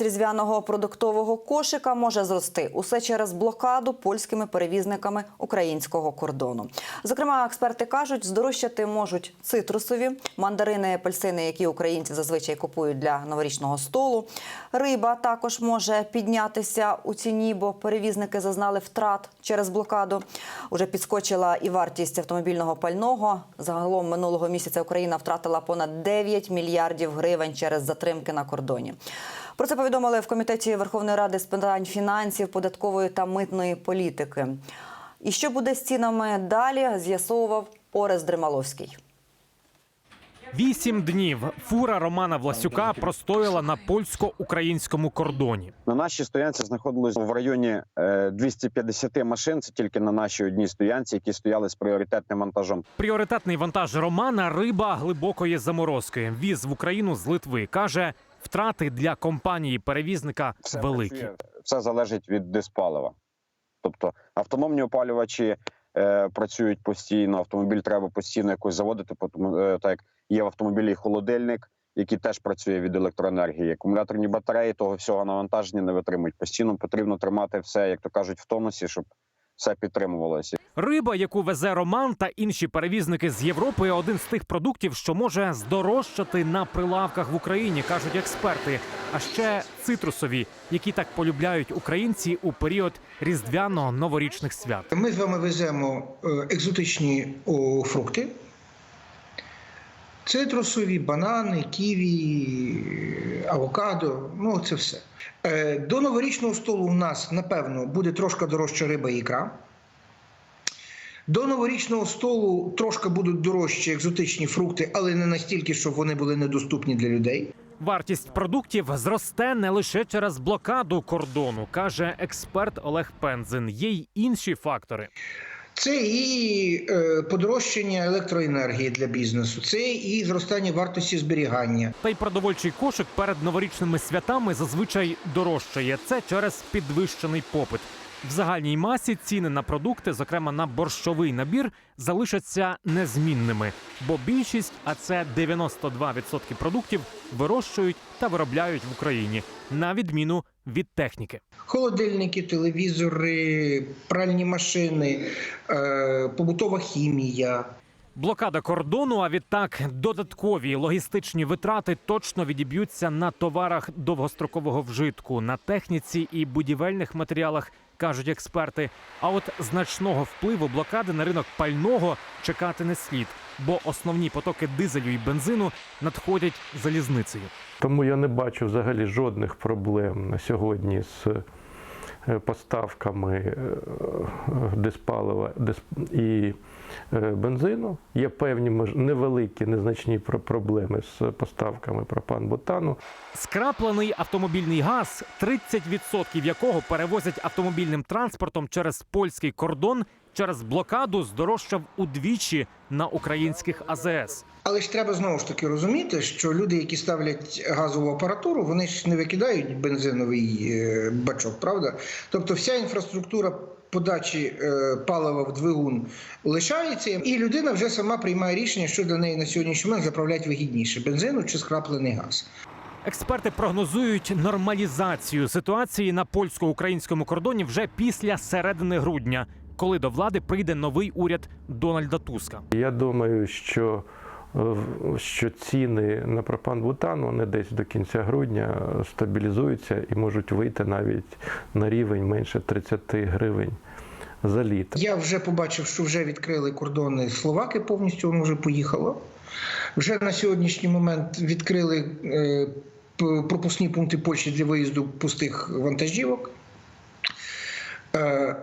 Різдвяного продуктового кошика може зрости усе через блокаду польськими перевізниками українського кордону. Зокрема, експерти кажуть, здорожчати можуть цитрусові, мандарини, апельсини, які українці зазвичай купують для новорічного столу. Риба також може піднятися у ціні, бо перевізники зазнали втрат через блокаду. Уже підскочила і вартість автомобільного пального. Загалом минулого місяця Україна втратила понад 9 мільярдів гривень через затримки на кордоні. Про це повідомили в комітеті Верховної Ради з питань фінансів, податкової та митної політики. І що буде з цінами далі, з'ясовував Орес Дрималовський. Вісім днів фура Романа Власюка простояла на польсько-українському кордоні. На нашій стоянці знаходилось в районі е, 250 машин. Це тільки на нашій одній стоянці, які стояли з пріоритетним вантажом. Пріоритетний вантаж Романа риба глибокої заморозки. Віз в Україну з Литви каже, втрати для компанії перевізника великі. все залежить від диспалива. Тобто автономні опалювачі е, працюють постійно. Автомобіль треба постійно якось заводити, тому е, так як є в автомобілі холодильник, який теж працює від електроенергії. Акумуляторні батареї того всього навантаження не витримують. Постійно потрібно тримати все, як то кажуть, в тонусі, щоб все підтримувалося. Риба, яку везе Роман та інші перевізники з Європи, один з тих продуктів, що може здорожчати на прилавках в Україні, кажуть експерти. А ще цитрусові, які так полюбляють українці у період різдвяно-новорічних свят. Ми з вами веземо е, екзотичні фрукти. Цитрусові, банани, ківі, авокадо ну це все. Е, До новорічного столу у нас, напевно, буде трошки дорожча риба і ікра. До новорічного столу трошки будуть дорожчі екзотичні фрукти, але не настільки, щоб вони були недоступні для людей. Вартість продуктів зросте не лише через блокаду кордону, каже експерт Олег Пензин. Є й інші фактори. Це і е, подорожчання електроенергії для бізнесу, це і зростання вартості зберігання. Та й продовольчий кошик перед новорічними святами зазвичай дорожчає. Це через підвищений попит. В загальній масі ціни на продукти, зокрема на борщовий набір, залишаться незмінними, бо більшість, а це 92% продуктів, вирощують та виробляють в Україні, на відміну від техніки. Холодильники, телевізори, пральні машини, е, побутова хімія. Блокада кордону, а відтак додаткові логістичні витрати точно відіб'ються на товарах довгострокового вжитку, на техніці і будівельних матеріалах, кажуть експерти. А от значного впливу блокади на ринок пального чекати не слід, бо основні потоки дизелю і бензину надходять залізницею. Тому я не бачу взагалі жодних проблем на сьогодні з поставками е, диспалива і е, бензину. Є певні невеликі, незначні про- проблеми з поставками пропан-бутану. Скраплений автомобільний газ, 30% якого перевозять автомобільним транспортом через польський кордон, через блокаду здорожчав удвічі на українських АЗС. Але ж треба знову ж таки розуміти, що люди, які ставлять газову апаратуру, вони ж не викидають бензиновий е, бачок, правда? Тобто вся інфраструктура подачі е, палива в двигун лишається, і людина вже сама приймає рішення, що для неї на сьогоднішній момент заправляти вигідніше бензину чи скраплений газ. Експерти прогнозують нормалізацію ситуації на польсько-українському кордоні вже після середини грудня, коли до влади прийде новий уряд Дональда Туска. Я думаю, що, що ціни на пропан-бутан вони десь до кінця грудня стабілізуються і можуть вийти навіть на рівень менше 30 гривень за літр. Я вже побачив, що вже відкрили кордони Словаки, повністю воно вже поїхало. Вже на сьогоднішній момент відкрили е, пропускні пункти Польщі для виїзду пустих вантажівок. Е,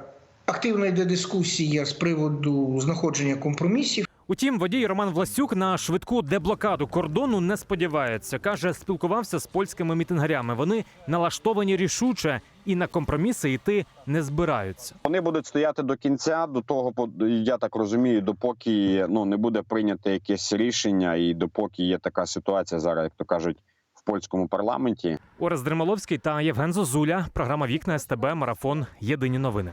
активно йде дискусія з приводу знаходження компромісів. Утім, водій Роман Власюк на швидку деблокаду кордону не сподівається. каже, спілкувався з польськими мітингарями. Вони налаштовані рішуче і на компроміси йти не збираються. Вони будуть стояти до кінця, до того, я так розумію, допоки ну не буде прийнято якесь рішення, і допоки є така ситуація зараз, як то кажуть, в польському парламенті. Орес Дрималовський та Євген Зозуля. Програма Вікна СТБ Марафон. Єдині новини.